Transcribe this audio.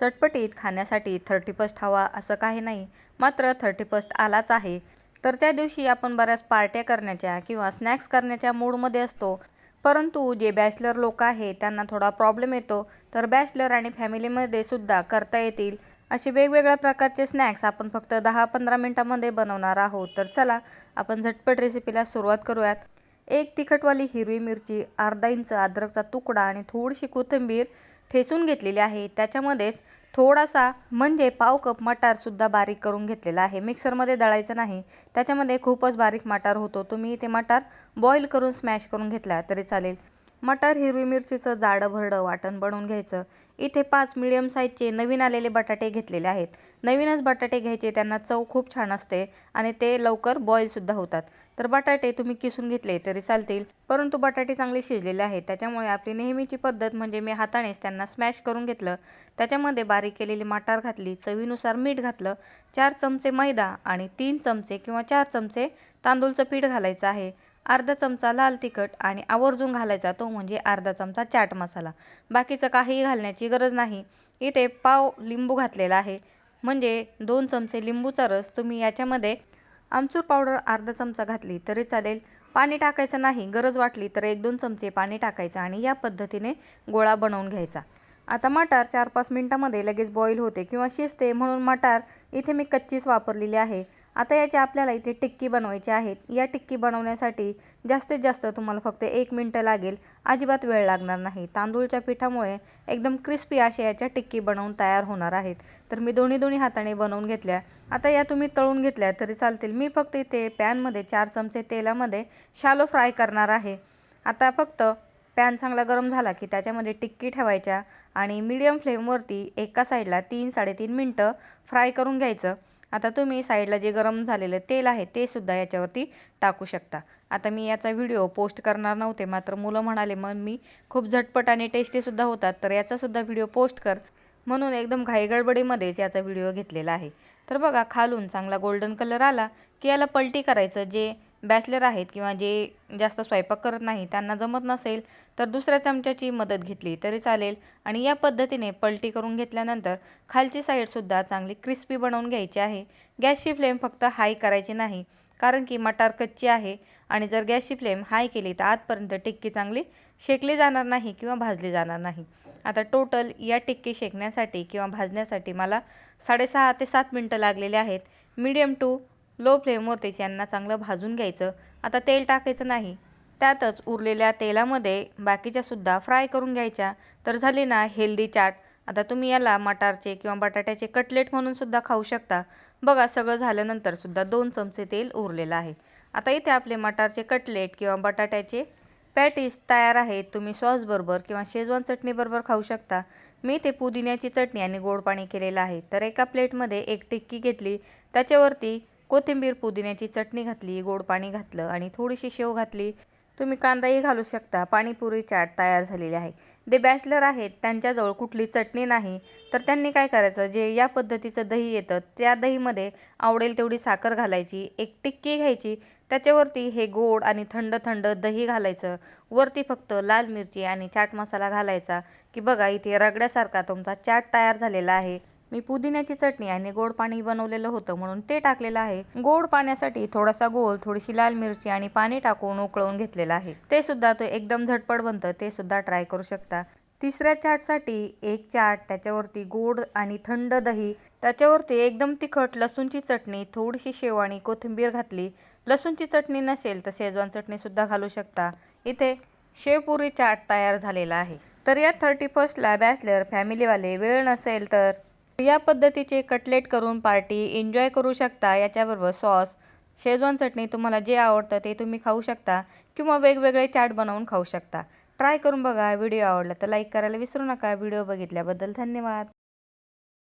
चटपटीत खाण्यासाठी thirty first हवा असं काही नाही मात्र थर्टी फर्स्ट आलाच आहे. तर त्या दिवशी आपण बऱ्याच पार्ट्या करण्याच्या किंवा स्नॅक्स करण्याच्या मूडमध्ये असतो. परंतु जे बॅचलर लोक आहे त्यांना थोडा प्रॉब्लेम येतो. तर बॅचलर आणि फॅमिलीमध्ये सुद्धा करता येतील. असे वेगवेगळ्या प्रकारचे स्नॅक्स आपण फक्त दहा पंधरा मिनटामध्ये बनवणार आहोत. तर चला आपण झटपट रेसिपीला सुरुवात करूयात. एक तिखटवाली हिरवी मिरची अर्धा इंच अद्रकचा तुकडा आणि थोडीशी कोथिंबीर ठेसून घेतलेली आहे. त्याच्यामध्येच थोडासा म्हणजे पाव कप मटारसुद्धा बारीक करून घेतलेला आहे. मिक्सरमध्ये दळायचं नाही. त्याच्यामध्ये खूपच बारीक मटार होतो. तुम्ही ते मटार बॉईल करून स्मॅश करून घेतला तरी चालेल. मटार हिरवी मिरचीचं जाडं भरडं वाटण बनवून घ्यायचं. इथे पाच मिडियम साईजचे नवीन आलेले बटाटे घेतलेले आहेत. नवीनच बटाटे घ्यायचे त्यांना चव खूप छान असते आणि ते लवकर बॉईलसुद्धा होतात. तर बटाटे तुम्ही किसून घेतले तरी चालतील परंतु बटाटे चांगले शिजलेले आहेत. त्याच्यामुळे आपली नेहमीची पद्धत म्हणजे मी हातानेच त्यांना स्मॅश करून घेतलं. त्याच्यामध्ये बारीक केलेली मटार घातली चवीनुसार मीठ घातलं चार चमचे मैदा आणि तीन चमचे किंवा चार चमचे तांदूळचं पीठ घालायचं आहे. अर्धा चमचा लाल तिखट आणि आवर्जून घालायचा तो म्हणजे अर्धा चमचा चाट मसाला. बाकीचं काहीही घालण्याची गरज नाही. इथे पाव लिंबू घातलेला आहे. म्हणजे दोन चमचे लिंबूचा रस तुम्ही याच्यामध्ये आमचूर पावडर अर्धा चमचा घातली तरी चालेल. पाणी टाकायचं नाही गरज वाटली तर एक दोन चमचे पाणी टाकायचं आणि या पद्धतीने गोळा बनवून घ्यायचा. आता मटार चार पाच मिनटामध्ये लगेच बॉईल होते किंवा शिजते म्हणून मटार इथे मी कच्चीच वापरलेली आहे. आता याची आपल्याला इथे टिक्की बनवायची आहेत. या टिक्की बनवण्यासाठी जास्तीत जास्त तुम्हाला फक्त एक मिनटं लागेल. अजिबात वेळ लागणार नाही. तांदूळच्या पिठामुळे एकदम क्रिस्पी अशा याच्या टिक्की बनवून तयार होणार आहेत. तर मी दोन्ही दोन्ही हाताने बनवून घेतल्या. आता या तुम्ही तळून घेतल्या तरी चालतील. मी फक्त इथे पॅनमध्ये चार चमचे तेलामध्ये शालो फ्राय करणार आहे. आता फक्त पॅन चांगला गरम झाला की त्याच्यामध्ये टिक्की ठेवायच्या आणि मीडियम फ्लेमवरती एका साईडला तीन साडेतीन मिनटं फ्राय करून घ्यायचं. आता तुम्ही साईडला जे गरम झालेलं तेल आहे ते सुद्धा याच्यावरती टाकू शकता. आता मी याचा व्हिडिओ पोस्ट करणार नव्हते मात्र मुलं म्हणाले मग मी खूप झटपट आणि टेस्टीसुद्धा होतात तर याचासुद्धा व्हिडिओ पोस्ट कर. म्हणून एकदम घाईगडबडीमध्येच याचा व्हिडिओ घेतलेला आहे. तर बघा खालून चांगला गोल्डन कलर आला की याला पलटी करायचं जे बॅचलर आहेत किंवा जे जास्त स्वयंपाक करत नाही त्यांना जमत नसेल तर दुसऱ्या चमच्याची मदत घेतली तरी चालेल. आणि या पद्धतीने पलटी करून घेतल्यानंतर खालची साईडसुद्धा चांगली क्रिस्पी बनवून घ्यायची आहे. गॅसची फ्लेम फक्त हाय करायची नाही कारण की मटार कच्ची आहे आणि जर गॅसची फ्लेम हाय केली तर आतपर्यंत टिक्की चांगली शेकली जाणार नाही किंवा भाजली जाणार नाही. आता टोटल या टिक्की शेकण्यासाठी किंवा भाजण्यासाठी मला साडेसहा ते सात मिनटं लागलेले आहेत. मीडियम टू लो फ्लेमवरतीच यांना चांगलं भाजून घ्यायचं. आता तेल टाकायचं नाही. त्यातच उरलेल्या तेलामध्ये बाकीच्यासुद्धा फ्राय करून घ्यायच्या. तर झाली ना हेल्दी चाट. आता तुम्ही याला मटारचे किंवा बटाट्याचे कटलेट म्हणून सुद्धा खाऊ शकता. बघा सगळं झाल्यानंतर सुद्धा दोन चमचे तेल उरलेलं आहे. आता इथे आपले मटारचे कटलेट किंवा बटाट्याचे पॅटीस तयार आहेत. तुम्ही सॉसबरोबर किंवा शेजवान चटणीबरोबर खाऊ शकता. मी ते पुदिन्याची चटणी आणि गोड पाणी केलेलं आहे. तर एका प्लेटमध्ये एक टिक्की घेतली. त्याच्यावरती कोथिंबीर पुदिन्याची चटणी घातली गोड पाणी घातलं आणि थोडीशी शेव घातली. तुम्ही कांदाही घालू शकता. पाणीपुरी चाट तयार झालेली आहे. जे बॅचलर आहेत त्यांच्याजवळ कुठली चटणी नाही तर त्यांनी काय करायचं? जे या पद्धतीचं दही येतं त्या दहीमध्ये आवडेल तेवढी साखर घालायची एक टिक्की घ्यायची. त्याच्यावरती हे गोड आणि थंड थंड दही घालायचं. वरती फक्त लाल मिरची आणि चाट मसाला घालायचा. की बघा इथे रगड्यासारखा तुमचा चाट तयार झालेला आहे. मी पुदिन्याची चटणी आणि गोड पाणी बनवलेलं होतं म्हणून ते टाकलेलं आहे. गोड पाण्यासाठी थोडासा गोल थोडीशी लाल मिरची आणि पाणी टाकून उकळवून घेतलेलं आहे. ते सुद्धा तो एकदम झटपट बनतं ते सुद्धा ट्राय करू शकता. तिसऱ्या चाटसाठी एक चाट त्याच्यावरती गोड आणि थंड दही त्याच्यावरती एकदम तिखट लसूणची चटणी थोडीशी शेव आणि कोथिंबीर घातली. लसूणची चटणी नसेल तर शेजवान चटणीसुद्धा घालू शकता. इथे शेवपुरी चाट तयार झालेला आहे. तर या थर्टी फर्स्टला बॅचलर फॅमिलीवाले वेळ नसेल तर या पद्धतीचे कटलेट करून पार्टी एन्जॉय करू शकता. याच्याबरोबर सॉस शेजवान चटणी तुम्हाला जे आवडतं ते तुम्ही खाऊ शकता किंवा वेगवेगळे चाट बनवून खाऊ शकता. ट्राय करून बघा. व्हिडिओ आवडला तर लाईक करायला विसरू नका. व्हिडिओ बघितल्याबद्दल धन्यवाद.